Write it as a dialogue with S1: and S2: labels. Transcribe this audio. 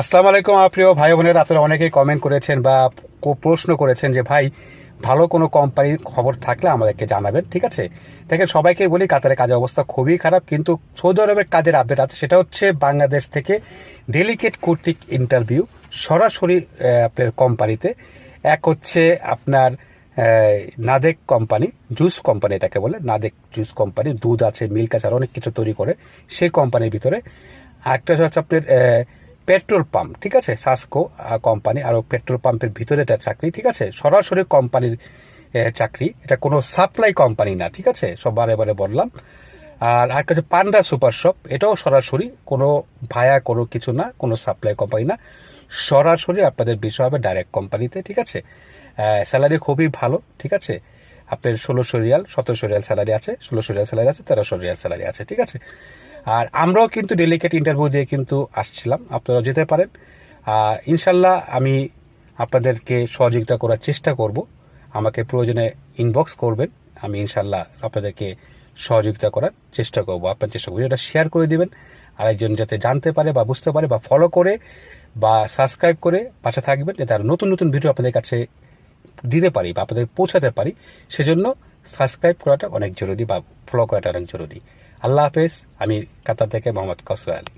S1: আসসালামু আলাইকুম প্রিয় ভাই বোনেরা। আপনারা অনেকেই কমেন্ট করেছেন বা প্রশ্ন করেছেন যে, ভাই, ভালো কোনো কোম্পানির খবর থাকলে আমাদেরকে জানাবেন, ঠিক আছে? দেখেন সবাইকে বলি কাতারের কাজের অবস্থা খুবই খারাপ, কিন্তু সৌদি আরবের কাজের আপডেট আছে। সেটা হচ্ছে বাংলাদেশ থেকে ডেলিকেট কর্তৃক ইন্টারভিউ সরাসরি আপনার কোম্পানিতে এক হচ্ছে আপনার নাদেক কোম্পানি জুস কোম্পানি এটাকে বলে, নাদেক জুস কোম্পানি দুধ আছে মিল্ক আছে, আর অনেক কিছু তৈরি করে সেই কোম্পানির ভিতরে। আরেকটা হচ্ছে আপনার পেট্রোল পাম্প, ঠিক আছে? সাসকো কোম্পানি, আর পেট্রোল পাম্পের ভিতরে এটা চাকরি, ঠিক আছে? সরাসরি কোম্পানির চাকরি। এটা কোনো সাপ্লাই কোম্পানি না, ঠিক আছে? সব বারে বারে বললাম। আর আর কাছে পান্ডা সুপার শপ। এটাও সরাসরি কোনো ভায়া কোনো কিছু না, কোনো সাপ্লাই কোম্পানি না। সরাসরি আপনাদের বিষয় হবে ডাইরেক্ট কোম্পানিতে, ঠিক আছে? স্যালারি খুবই ভালো, ঠিক আছে? আপনার ষোলোশো রিয়াল, সতেরোশো রিয়াল স্যালারি আছে, ষোলোশো রিয়াল স্যালারি আছে, তেরোশো রিয়াল স্যালারি আছে, ঠিক আছে? আর আমরাও কিন্তু ডেলিকেট ইন্টারভিউ দিয়ে কিন্তু আসছিলাম। আপনারা যেতে পারেন। আর ইনশাল্লাহ আমি আপনাদেরকে সহযোগিতা করার চেষ্টা করব। আমাকে প্রয়োজনে ইনবক্স করবেন। আমি ইনশাল্লাহ আপনাদেরকে সহযোগিতা করার চেষ্টা করব। আপনার চেষ্টা করব এটা শেয়ার করে দিবেন, আরেকজন যাতে জানতে পারে বা বুঝতে পারে বা ফলো করে বা সাবস্ক্রাইব করে পাশে থাকবেন, যাতে আরও নতুন নতুন ভিডিও আপনাদের কাছে দিতে পারি বা আপনাদের পৌঁছাতে পারি। সেজন্য সাবস্ক্রাইব করাটা অনেক জরুরি বা ফলো করাটা অনেক জরুরি। আল্লাহ হাফেজ, আমি কাতার থেকে মোহাম্মদ কসরা আলী